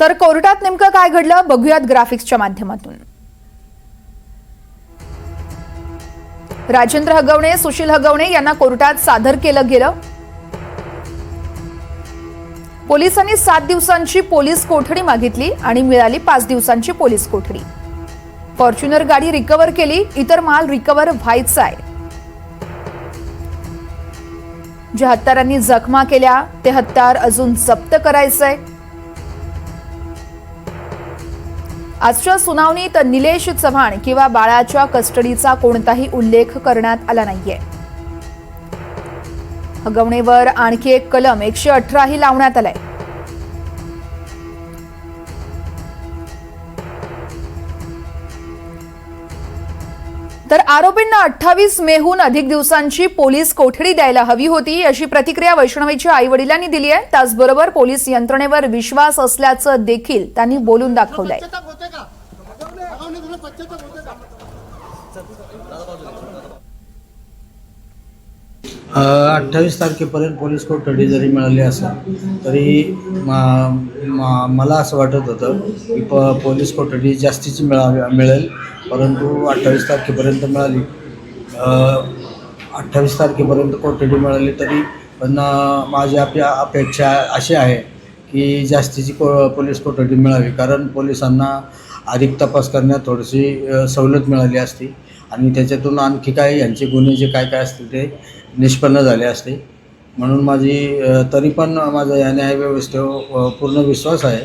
तर कोर्टात नेमकं काय घडलं बघूयात ग्राफिक्सच्या माध्यमातून. राजेंद्र हगवणे सुशील हगवणे यांना कोर्टात सादर केलं गेलं. पोलिसांनी सात दिवसांची पोलीस कोठडी मागितली आणि मिळाली पाच दिवसांची पोलीस कोठडी. फॉर्च्युनर गाडी रिकव्हर केली इतर माल रिकव्हर व्हायचा आहे. ज्या हत्यारांनी जखमा केल्या ते हत्यार अजून जप्त करायचंय. आजच्या सुनावणीत निलेश चव्हाण किंवा बाळाच्या कस्टडीचा कोणताही उल्लेख करण्यात आला नाहीये. हगवणेवर आणखी एक कलम एकशे अठराही लावण्यात आलाय. तर आरोपींना अठ्ठावीस मेहून अधिक दिवसांची पोलीस कोठडी द्यायला हवी होती अशी प्रतिक्रिया वैष्णवीच्या आई वडिलांनी दिली आहे. त्याचबरोबर पोलीस यंत्रणेवर विश्वास असल्याचं देखील त्यांनी बोलून दाखवलंय पश्चाताप होते का भगवणे तुला पश्चाताप होते का अठ्ठावीस तारखेपर्यंत पोलीस कोठडी जरी मिळाली असेल तरी मला असं वाटत होतं की प पोलीस कोठडी जास्तीची मिळावी मिळेल. परंतु अठ्ठावीस तारखेपर्यंत मिळाली. अठ्ठावीस तारखेपर्यंत कोठडी मिळाली तरी पण माझी अपे अपेक्षा अशी आहे की जास्तीची को पोलीस कोठडी मिळावी. कारण पोलिसांना अधिक तपास करण्यात थोडीशी सवलत मिळाली असती. आणि त्याच्यातून आणखी काय यांचे गुन्हे जे काय काय असतील ते निष्पन्न झाले असते. म्हणून माझी तरी पण माझा या न्यायव्यवस्थेवर पूर्ण विश्वास आहे.